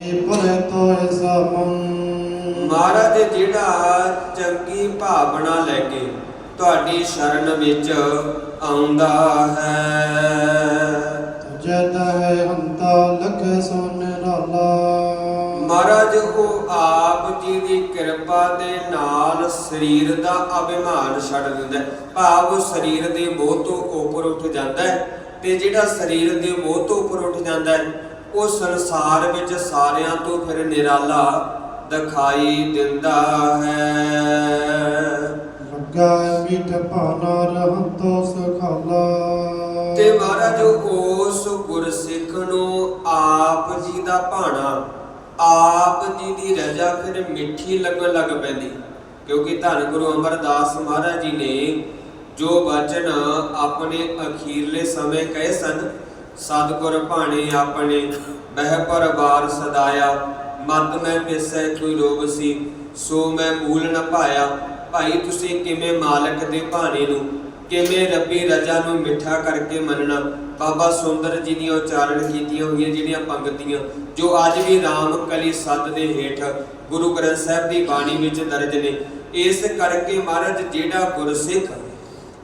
ਪਰੇ ਤੋਏ ਸਮੰ ਮਹਾਰਾਜ ਜਿਹੜਾ ਚੰਗੀ ਭਾਵਨਾ ਲੈ ਕੇ ਤੁਹਾਡੀ ਸ਼ਰਨ ਵਿੱਚ ਆਉਂਦਾ ਹੈ ਜਦ ਹੈ ਹੰਤਾ ਲਖ ਸੋਨ ਰਾਲਾ ਮਹਾਰਾਜ, ਉਹ ਆਪ ਜੀ ਦੀ ਕਿਰਪਾ ਦੇ ਨਾਲ ਸਰੀਰ ਦਾ ਅਭਿਮਾਨ ਛੱਡ ਦਿੰਦਾ ਹੈ। ਭਾਵ ਸਰੀਰ ਦੇ ਮੋਹ ਤੋਂ ਉੱਪਰ ਉੱਠ ਜਾਂਦਾ ਹੈ ਤੇ ਜਿਹੜਾ ਸਰੀਰ ਦੇ ਮੋਹ ਤੋਂ ਉੱਪਰ ਉੱਠ ਜਾਂਦਾ ਹੈ ਉਹ ਸੰਸਾਰ ਵਿੱਚ ਸਾਰਿਆਂ ਤੋਂ ਫਿਰ ਨਿਰਾਲਾ ਦਿਖਾਈ ਦਿੰਦਾ ਹੈ। ਲੱਗਾ ਮੀਠ ਭਾਨਾ ਰਹੰਤੋ ਸਖਾਲਾ। ਤੇ ਮਹਾਰਾਜ ਉਸ ਗੁਰਸਿੱਖ ਨੂੰ ਆਪ ਜੀ ਦਾ ਭਾਣਾ ਆਪ ਜੀ ਦੀ ਰਜਾ ਫਿਰ ਮਿੱਠੀ ਲੱਗਣ ਲੱਗ ਪੈਂਦੀ। ਕਿਉਂਕਿ ਧੰਨ ਗੁਰੂ ਅਮਰਦਾਸ ਮਹਾਰਾਜ ਜੀ ਨੇ ਜੋ ਬਚਨ ਆਪਣੇ ਅਖੀਰਲੇ ਸਮੇਂ ਕਹੇ ਸਨ ਸਤਿਗੁਰ ਭਾਣੇ ਆਪਣੇ, ਬਹਿ ਪਰਵਾਰ ਸਦਾਇਆ। ਮਤ ਮੈਂ ਪਿਸੈ ਕੋਈ ਰੋਗ ਸੀ, ਸੋ ਮੈਂ ਮੂਲ ਨ ਪਾਇਆ। ਭਾਈ, ਤੁਸੀਂ ਕਿਵੇਂ ਮਾਲਕ ਦੇ ਭਾਣੇ ਨੂੰ, ਕਿਵੇਂ ਰੱਬੀ ਰਜਾ ਨੂੰ ਮਿੱਠਾ ਕਰਕੇ ਮੰਨਣਾ? ਬਾਬਾ ਸੁੰਦਰ ਜੀ ਦੀਆਂ ਉਚਾਰਨ ਕੀਤੀਆਂ ਹੋਈਆਂ ਜਿਹੜੀਆਂ ਪੰਕਤੀਆਂ ਜੋ ਅੱਜ ਵੀ ਰਾਮ ਕਲੀ ਸੱਤ ਦੇ ਹੇਠ ਗੁਰੂ ਗ੍ਰੰਥ ਸਾਹਿਬ ਦੀ ਬਾਣੀ ਵਿੱਚ ਦਰਜ ਨੇ। ਇਸ ਕਰਕੇ ਮਹਾਰਾਜ, ਜਿਹੜਾ ਗੁਰਸਿੱਖ,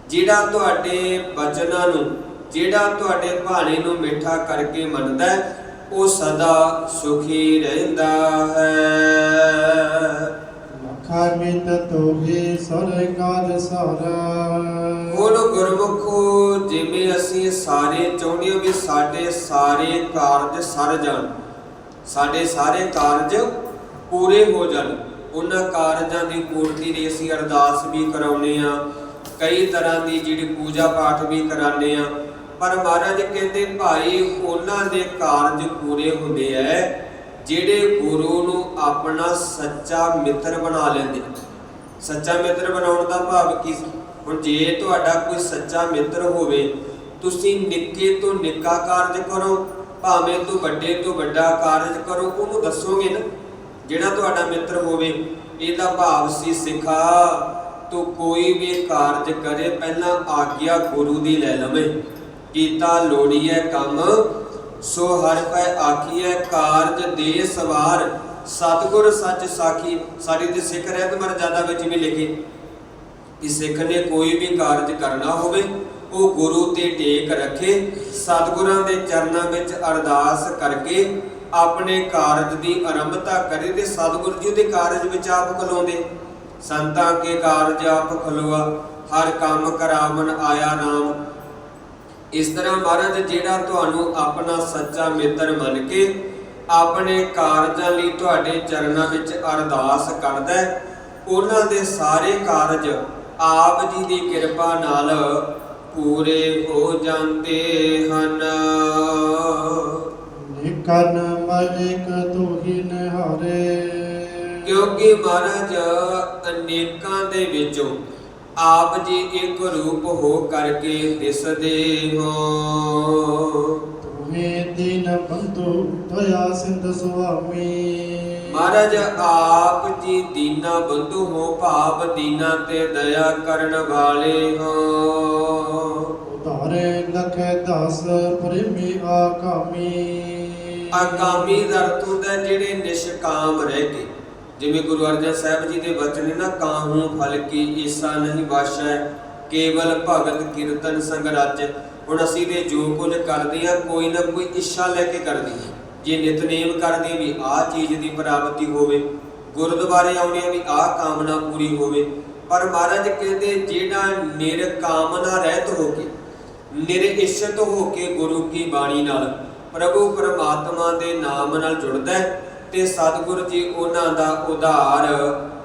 ਜਿਹੜਾ ਤੁਹਾਡੇ ਬਚਨਾਂ ਨੂੰ ਜਿਹੜਾ ਤੁਹਾਡੇ ਭਾਣੇ ਨੂੰ ਮਿੱਠਾ ਕਰਕੇ ਮੰਨਦਾ ਹੈ ਉਹ ਸਦਾ ਸੁਖੀ ਰਹਿੰਦਾ ਹੈ। ਲਖਾ ਮੀਤ ਤੋਹੀ ਸਰਗਾਜ ਸਾਰਾ। ਹੁਣ ਗੁਰਮੁਖੋ ਜਿਵੇਂ ਅਸੀਂ ਸਾਰੇ ਚਾਹੁੰਦੇ ਹਾਂ ਵੀ ਸਾਡੇ ਸਾਰੇ ਕਾਰਜ ਸਰ ਜਾਣ ਸਾਡੇ ਸਾਰੇ ਕਾਰਜ ਪੂਰੇ ਹੋ ਜਾਣ। ਉਹਨਾਂ ਕਾਰਜਾਂ ਦੀ ਪੂਰਤੀ ਲਈ ਅਸੀਂ ਅਰਦਾਸ ਵੀ ਕਰਾਉਨੇ ਆ ਕਈ ਤਰ੍ਹਾਂ ਦੀ ਜਿਹੜੀ ਪੂਜਾ ਪਾਠ ਵੀ ਕਰਾਉਂਦੇ ਆ ਪਰ ਮਹਾਰਾਜ ਕਹਿੰਦੇ, ਭਾਈ, ਉਹਨਾਂ ਦੇ ਕਾਰਜ ਪੂਰੇ ਹੁੰਦੇ ਐ, ਜਿਹੜੇ ਗੁਰੂ ਨੂੰ ਆਪਣਾ ਸੱਚਾ ਮਿੱਤਰ ਬਣਾ ਲੈਂਦੇ ਸੱਚਾ ਮਿੱਤਰ ਬਣਾਉਣ ਦਾ ਭਾਵ ਕੀ ਸੀ? ਹੁਣ ਜੇ ਤੁਹਾਡਾ ਕੋਈ ਸੱਚਾ ਮਿੱਤਰ ਹੋਵੇ, ਤੁਸੀਂ ਨਿੱਕੇ ਤੋਂ ਨਿੱਕਾ ਕਾਰਜ ਕਰੋ, ਭਾਵੇਂ ਤੋਂ ਵੱਡੇ ਤੋਂ ਵੱਡਾ ਕਾਰਜ ਕਰੋ, ਉਹਨੂੰ ਦੱਸੋਗੇ ਨਾ, ਜਿਹੜਾ ਤੁਹਾਡਾ ਮਿੱਤਰ ਹੋਵੇ। ਇਹਦਾ ਭਾਵ ਸੀ, ਸਿਖਾ, ਤੂੰ ਕੋਈ ਵੀ ਕਾਰਜ ਕਰੇ, ਪਹਿਲਾਂ ਆਗਿਆ ਗੁਰੂ ਦੀ ਲੈ ਲਵੇਂ। ਕੀਤਾ ਲੋੜੀਐ ਕੰਮ, ਸੋ ਹਰ ਪੈ ਆਖੀਐ ਕਾਰਜ ਦੇ ਸਵਾਰ। ਸਤਿਗੁਰ ਸੱਚ ਸਾਖੀ, ਸਾਡੀ ਤੇ ਸਿੱਖ ਰਹਿਤ ਮਰਜ਼ਾਦਾ ਵਿੱਚ ਵੀ ਲਿਖੀ। ਕਿ ਸਿੱਖ ਨੇ ਕੋਈ ਵੀ ਕਾਰਜ ਕਰਨਾ ਹੋਵੇ, ਉਹ ਗੁਰੂ ਤੇ ਟੇਕ ਰੱਖੇ, ਸਤਿਗੁਰਾਂ ਦੇ ਚਰਨਾਂ ਵਿੱਚ ਅਰਦਾਸ ਕਰਕੇ ਆਪਣੇ ਕਾਰਜ ਦੀ ਆਰੰਭਤਾ ਕਰੇ ਤੇ ਸਤਿਗੁਰ ਜੀ ਦੇ ਕਾਰਜ ਵਿੱਚ ਆਪ ਖਲੋਂਦੇ। ਸੰਤਾਂ ਕੇ ਕਾਰਜ ਆਪ ਖਲੋਆ, ਹਰ ਕੰਮ ਕਰਾਵਨ ਆਇਆ ਨਾਮ। ਇਸ ਤਰ੍ਹਾਂ ਮਹਾਰਾਜ ਜਿਹੜਾ ਤੁਹਾਨੂੰ ਆਪਣਾ ਸੱਚਾ ਮਿੱਤਰ ਮੰਨ ਕੇ ਆਪਣੇ ਕਾਰਜਾਂ ਲਈ ਤੁਹਾਡੇ ਚਰਨਾਂ ਵਿੱਚ ਅਰਦਾਸ ਕਰਦਾ ਹੈ ਉਹਨਾਂ ਦੇ ਸਾਰੇ ਕਾਰਜ ਆਪ ਜੀ ਦੀ ਕਿਰਪਾ ਨਾਲ ਪੂਰੇ ਹੋ ਜਾਂਦੇ ਹਨ। ਨਿਕਨ ਮਲਿਕ ਤੋਹੀ ਨਿਹਾਰੇ। ਕਿਉਂਕਿ ਮਹਾਰਾਜ ਅਨੇਕਾਂ ਦੇ ਵਿੱਚੋਂ ਆਪ ਜੀ ਇੱਕ ਰੂਪ ਹੋ ਕਰਕੇ ਦਿਸਦੇ ਹੋ। ਤੁਮੇ ਦੀਨ ਬੰਧੂ ਦਇਆ ਸਿੰਧ ਸੁਆਮੀ। ਮਹਾਰਾਜ ਆਪ ਜੀ ਦੀਨਾ ਬੰਧੂ ਹੋ ਭਾਵ ਦੀਨਾ ਤੇ ਦਇਆ ਕਰਨ ਵਾਲੇ ਹੋ। ਉਧਾਰੇ ਲਖੇ ਦਸ ਪ੍ਰੇਮੀ ਆਕਾਮੀ। ਆਗਾਮੀ ਦਰ ਹੁੰਦਾ ਜਿਹੜੇ ਨਿਸ਼ਕਾਮ ਰਹਿ ਕੇ ਜਿਵੇਂ ਗੁਰੂ ਅਰਜਨ ਸਾਹਿਬ ਜੀ ਦੇ ਵਚਨ ਨੇ ਨਾ ਕਾਹੂ ਫਲ ਕੀ, ਈਸਾ ਨਹੀਂ ਬਾਸ਼ੈ ਕੇਵਲ ਭਗਤ ਕੀਰਤਨ ਸੰਗ ਰਚ। ਹੁਣ ਅਸੀਂ ਦੇ ਜੋ ਕੁਝ ਕਰਦੇ ਆ ਕੋਈ ਨਾ ਕੋਈ ਇੱਛਾ ਲੈ ਕੇ ਕਰਦੇ ਹਾਂ। ਜੇ ਨਿਤਨੇਮ ਕਰਦੇ ਵੀ ਆਹ ਚੀਜ਼ ਦੀ ਪ੍ਰਾਪਤੀ ਹੋਵੇ, ਗੁਰਦੁਆਰੇ ਆਉਣੇ ਆ ਵੀ ਆਹ ਕਾਮਨਾ ਪੂਰੀ ਹੋਵੇ, ਪਰ ਮਹਾਰਾਜ ਕਹਿੰਦੇ, ਜਿਹੜਾ ਨਿਰਕਾਮਨਾ ਰਹਿਤ ਹੋ ਕੇ ਨਿਰਇਸ਼ਤ ਹੋ ਕੇ ਗੁਰੂ ਕੀ ਬਾਣੀ ਨਾਲ, ਪ੍ਰਭੂ ਪਰਮਾਤਮਾ ਦੇ ਨਾਮ ਨਾਲ ਜੁੜਦਾ ਹੈ ਤੇ ਸਤਿਗੁਰੂ ਜੀ ਉਹਨਾਂ ਦਾ ਉਧਾਰ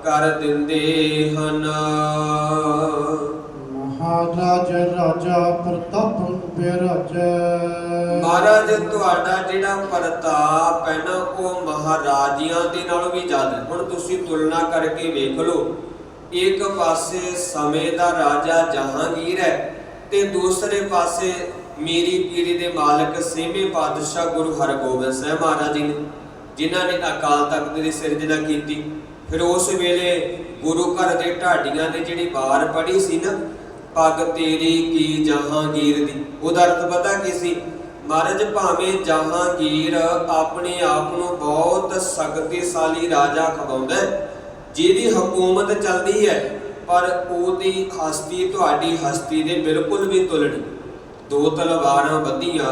ਕਰ ਦਿੰਦੇ ਹਨ। ਮਹਾਰਾਜ ਰਾਜਾ ਪ੍ਰਤਾਪ ਬਿਰਾਜ ਮਹਾਰਾਜ ਤੁਹਾਡਾ ਜਿਹੜਾ ਪ੍ਰਤਾਪ ਹੈ ਨਾ ਉਹ ਮਹਾਰਾਜਿਆਂ ਦੇ ਨਾਲੋਂ ਵੀ ਜ਼ਿਆਦਾ। ਹੁਣ ਤੁਸੀਂ ਤੁਲਨਾ ਕਰਕੇ ਵੇਖ ਲਓ ਇੱਕ ਪਾਸੇ ਸਮੇਂ ਦਾ ਰਾਜਾ ਜਹਾਂਗੀਰ ਹੈ ਤੇ ਦੂਸਰੇ ਪਾਸੇ ਮੀਰੀ ਪੀਰੀ ਦੇ ਮਾਲਕ ਸੇਵੇਂ ਪਾਤਸ਼ਾਹ ਗੁਰੂ ਹਰਗੋਬਿੰਦ ਸਾਹਿਬ ਮਹਾਰਾਜ ਜੀ ਨੇ। ਜਿਨ੍ਹਾਂ ਨੇ ਅਕਾਲ ਤਖਤ ਦੀ ਸਿਰਜਣਾ ਕੀਤੀ। ਫਿਰ ਉਸ ਵੇਲੇ ਗੁਰੂ ਘਰ ਦੇ ਢਾਡੀਆਂ ਦੇ ਜਿਹੜੀ ਬਾਰ ਪੜੀ ਸੀ ਨਾ, ਪੱਗ ਤੇਰੀ ਕੀ ਜਹਾਂਗੀਰ ਦੀ, ਉਹਦਾ ਅਰਥ ਪਤਾ ਕੀ ਸੀ? ਮਹਾਰਾਜ, ਭਾਵੇਂ ਜਹਾਂਗੀਰ ਆਪਣੇ ਆਪ ਨੂੰ ਬਹੁਤ ਸ਼ਕਤੀਸ਼ਾਲੀ ਰਾਜਾ ਖਵਾਉਂਦਾ ਜਿਹਦੀ ਹਕੂਮਤ ਚੱਲਦੀ ਹੈ, ਪਰ ਉਹਦੀ ਹਸਤੀ ਤੁਹਾਡੀ ਹਸਤੀ ਦੇ ਬਿਲਕੁਲ ਵੀ ਤੁਲਣੀ ਦੋ ਤਲਵਾਰਾਂ ਵਧੀਆਂ,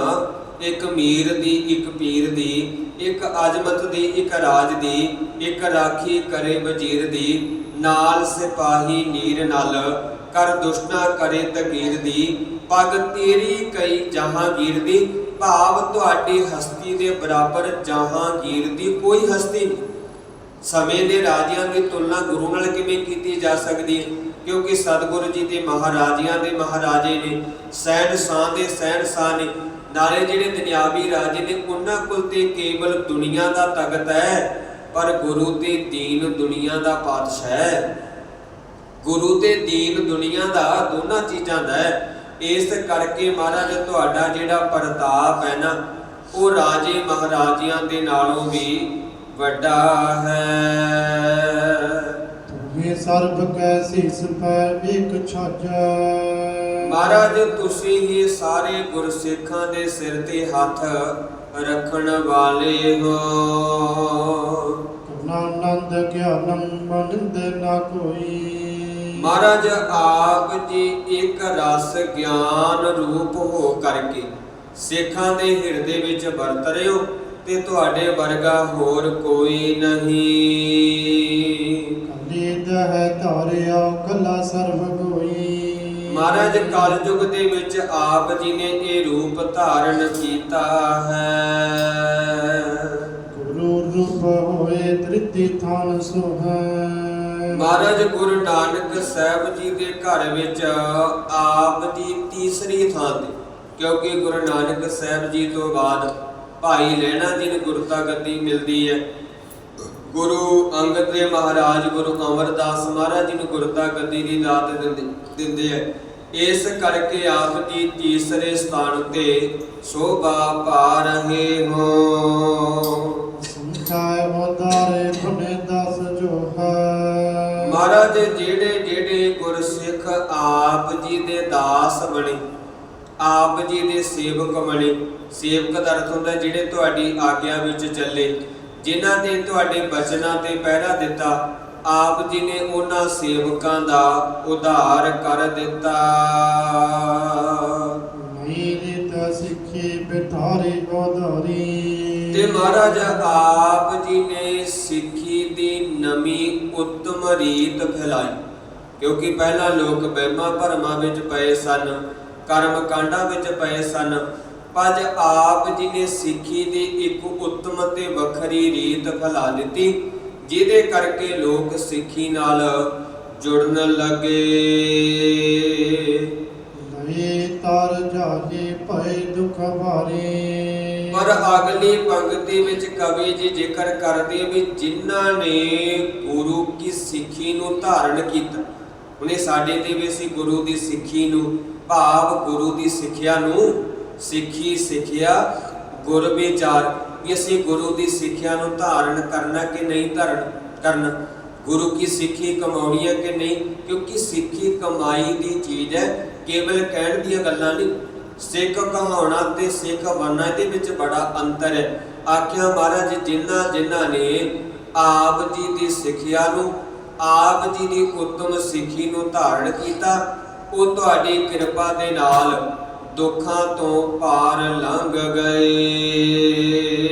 ਇੱਕ ਮੀਰ ਦੀ, ਇੱਕ ਪੀਰ ਦੀ ਇੱਕ ਅਜਮਤ ਦੀ, ਇੱਕ ਰਾਜ ਦੀ, ਇੱਕ ਰਾਖੀ ਕਰੇ ਵਜ਼ੀਰ ਦੀ, ਨਾਲ ਸਿਪਾਹੀ ਨੀਰ ਨਲ, ਕਰ ਦੁਸ਼ਟਨਾ ਕਰੇ ਤਕੀਰ ਦੀ, ਪਗ ਤੇਰੀ ਕਈ ਜਹਾਂਗੀਰ ਦੀ, ਭਾਵ ਤੁਹਾਡੀ ਹਸਤੀ ਦੇ ਬਰਾਬਰ ਜਹਾਂਗੀਰ ਦੀ ਕੋਈ ਹਸਤੀ ਨਹੀਂ। ਸਮੇਂ ਦੇ ਰਾਜਿਆਂ ਦੀ ਤੁਲਨਾ ਗੁਰੂ ਨਾਲ ਕਿਵੇਂ ਕੀਤੀ ਜਾ ਸਕਦੀ ਹੈ? ਕਿਉਂਕਿ ਸਤਿਗੁਰੂ ਜੀ ਦੇ ਮਹਾਰਾਜਿਆਂ ਦੇ ਮਹਾਰਾਜੇ ਨੇ ਸਹਿਣ ਸ਼ਾਹ ਦੇ ਸਹਿਣ ਸਾਹ ਨੇ ਨਾਲੇ ਜਿਹੜੇ ਦੁਨਿਆਵੀ ਰਾਜੇ ਨੇ, ਉਹਨਾਂ ਕੋਲ ਤੇ ਕੇਵਲ ਦੁਨੀਆ ਦਾ ਤਖਤ ਹੈ, ਪਰ ਗੁਰੂ ਤੇ ਦੀਨ ਦੁਨੀਆ ਦਾ ਪਾਤਸ਼ਾਹ ਹੈ। ਗੁਰੂ ਤੇ ਦੀਨ ਦੁਨੀਆ ਦਾ ਦੋਨਾਂ ਚੀਜ਼ਾਂ ਦਾ ਹੈ। ਇਸ ਕਰਕੇ ਮਹਾਰਾਜ, ਤੁਹਾਡਾ ਜਿਹੜਾ ਪ੍ਰਤਾਪ ਹੈ ਨਾ, ਉਹ ਰਾਜੇ ਮਹਾਰਾਜਿਆਂ ਦੇ ਨਾਲੋਂ ਵੀ ਵੱਡਾ ਹੈ। ਤੁਮੇ ਸਰਬ ਕੈ ਸੀਸ ਪੈ ਇੱਕ ਛਾਜੈ। ਮਹਾਰਾਜ ਤੁਸੀਂ ਹੀ ਸਾਰੇ ਗੁਰਸਿੱਖਾਂ ਦੇ ਸਿਰ ਤੇ ਹੱਥ ਰੱਖਣ ਵਾਲੇ ਹੋ। ਕਰਨਾਨੰਦ ਗਿਆਨੰ ਮਨਿੰਦ ਨਾ ਕੋਈ। ਮਹਾਰਾਜ ਆਪ ਜੀ ਇੱਕ ਰਸ ਗਿਆਨ ਰੂਪ ਹੋ ਕਰਕੇ ਸਿੱਖਾਂ ਦੇ ਹਿਰਦੇ ਵਿੱਚ ਵਰਤ ਰਹੇ ਹੋ ਤੇ ਤੁਹਾਡੇ ਵਰਗਾ ਹੋਰ ਕੋਈ ਨਹੀਂ। ਕਲੀ ਦਹਿ ਧਾਰਿਆ ਕਲਾ ਸਰਬ ਕੋਈ। ਮਹਾਰਾਜ ਕਲਯੁਗ ਦੇ ਵਿੱਚ ਆਪ ਜੀ ਨੇ ਇਹ ਰੂਪ ਧਾਰਨ ਕੀਤਾ ਹੈ। ਗੁਰੂ ਰੂਪ ਹੋਏ ਤ੍ਰਿਤੀ ਥਾਨ ਸੁਹੈ ਮਹਾਰਾਜ ਗੁਰੂ ਨਾਨਕ ਸਾਹਿਬ ਜੀ ਦੇ ਘਰ ਵਿੱਚ ਆਪ ਜੀ ਤੀਸਰੀ ਥਾਂ ਤੇ ਕਿਉਂਕਿ ਗੁਰੂ ਨਾਨਕ ਸਾਹਿਬ ਜੀ ਤੋਂ ਬਾਅਦ ਭਾਈ ਲਹਿਣਾ ਜੀ ਨੂੰ ਗੁਰਤਾ ਗੱਦੀ ਮਿਲਦੀ ਹੈ। ਗੁਰੂ ਅੰਗਦ ਦੇਵ ਮਹਾਰਾਜ ਗੁਰੂ ਅਮਰਦਾਸ ਮਹਾਰਾਜ ਜੀ ਨੂੰ ਗੁਰਤਾ ਗੱਦੀ ਦੀ ਦਾਤ ਦਿੰਦੇ ਦਿੰਦੇ ਹੈ। ਇਸ ਕਰਕੇ ਆਪ ਜੀ ਤੀਸਰੇ ਸਥਾਨ ਤੇ ਸ਼ੋਭਾ ਪਾ ਰਹੇ ਹੋ। ਸੰਖਾਇ ਉਦਾਰੇ ਪੁਨੇ ਦਸ ਜੋ ਹੈ। ਮਹਾਰਾਜ ਜਿਹੜੇ ਜਿਹੜੇ ਗੁਰਸਿੱਖ ਆਪ ਜੀ ਦੇ ਦਾਸ ਬਣੇ ਆਪ ਜੀ ਦੇ ਸੇਵਕ ਬਣੇ ਸੇਵਕ ਦਾ ਅਰਥ ਹੁੰਦਾ ਜਿਹੜੇ ਤੁਹਾਡੀ ਆਗਿਆ ਵਿੱਚ ਚੱਲੇ ਜਿਨ੍ਹਾਂ ਨੇ ਤੁਹਾਡੇ ਬਚਨਾਂ ਤੇ ਪਹਿਰਾ ਦਿੱਤਾ ਆਪ ਜੀ ਨੇ ਉਹਨਾਂ ਸੇਵਕਾਂ ਦਾ ਉਧਾਰ ਕਰ ਦਿੱਤਾ। ਮੇਰੀ ਤਾ ਸਿੱਖੀ ਬਿਠਾਰੀ ਉਦਾਰੀ ਤੇ ਮਹਾਰਾਜ ਆਪ ਜੀ ਨੇ ਸਿੱਖੀ ਦੀ ਨਵੀਂ ਉੱਤਮ ਰੀਤ ਫੈਲਾਈ ਕਿਉਂਕਿ ਪਹਿਲਾਂ ਲੋਕ ਵਹਿਮਾਂ ਭਰਮਾਂ ਵਿੱਚ ਪਏ ਸਨ ਕਰਮ ਕਾਂਡਾਂ ਵਿੱਚ ਪਏ ਸਨ ਪਰ ਆਪ ਜੀ ਨੇ ਸਿੱਖੀ ਦੀ ਇੱਕ ਉੱਤਮ ਤੇ ਵੱਖਰੀ ਰੀਤ ਫੈਲਾ ਦਿੱਤੀ ਜਿਹਦੇ ਕਰਕੇ ਲੋਕ ਸਿੱਖੀ ਨਾਲ ਜੁੜਨ ਲੱਗੇ। ਲਏ ਤਰ ਜਾਲੇ ਭਏ ਦੁਖ ਭਾਰੇ ਪਰ ਅਗਲੀ ਪੰਕਤੀ ਵਿੱਚ ਕਵੀ ਜੀ ਜ਼ਿਕਰ ਕਰਦੇ ਵੀ ਜਿਨ੍ਹਾਂ ਨੇ ਗੁਰੂ ਕੀ ਸਿੱਖੀ ਨੂੰ ਧਾਰਨ ਕੀਤਾ ਉਹਨੇ ਸਾਡੇ ਤੇ ਵੀ ਅਸੀਂ ਗੁਰੂ ਦੀ ਸਿੱਖੀ ਨੂੰ ਭਾਵ ਗੁਰੂ ਦੀ ਸਿੱਖਿਆ ਨੂੰ ਸਿੱਖੀ ਸਿੱਖਿਆ ਗੁਰ ਵਿਚਾਰ ਵੀ ਅਸੀਂ ਗੁਰੂ ਦੀ ਸਿੱਖਿਆ ਨੂੰ ਧਾਰਨ ਕਰਨਾ ਕਿ ਨਹੀਂ ਧਾਰਨ ਕਰਨਾ? ਗੁਰੂ ਕੀ ਸਿੱਖੀ ਕਮਾਉਣੀ ਹੈ ਕਿ ਨਹੀਂ? ਕਿਉਂਕਿ ਸਿੱਖੀ ਕਮਾਈ ਦੀ ਚੀਜ਼ ਹੈ, ਕੇਵਲ ਕਹਿਣ ਦੀਆਂ ਗੱਲਾਂ ਨਹੀਂ। ਸਿੱਖ ਕਹਾਉਣਾ ਤੇ ਸਿੱਖ ਬਣਨਾ ਇਹਦੇ ਵਿੱਚ ਬੜਾ ਅੰਤਰ ਹੈ। ਆਖਿਆ ਮਹਾਰਾਜ, ਜਿਨ੍ਹਾਂ ਜਿਨ੍ਹਾਂ ਨੇ ਆਪ ਜੀ ਦੀ ਸਿੱਖਿਆ ਨੂੰ, ਆਪ ਜੀ ਦੀ ਉੱਤਮ ਸਿੱਖੀ ਨੂੰ ਧਾਰਨ ਕੀਤਾ, ਉਹ ਤੁਹਾਡੀ ਕਿਰਪਾ ਦੇ ਨਾਲ ਦੁੱਖਾਂ ਤੋਂ ਪਾਰ ਲੰਘ ਗਏ।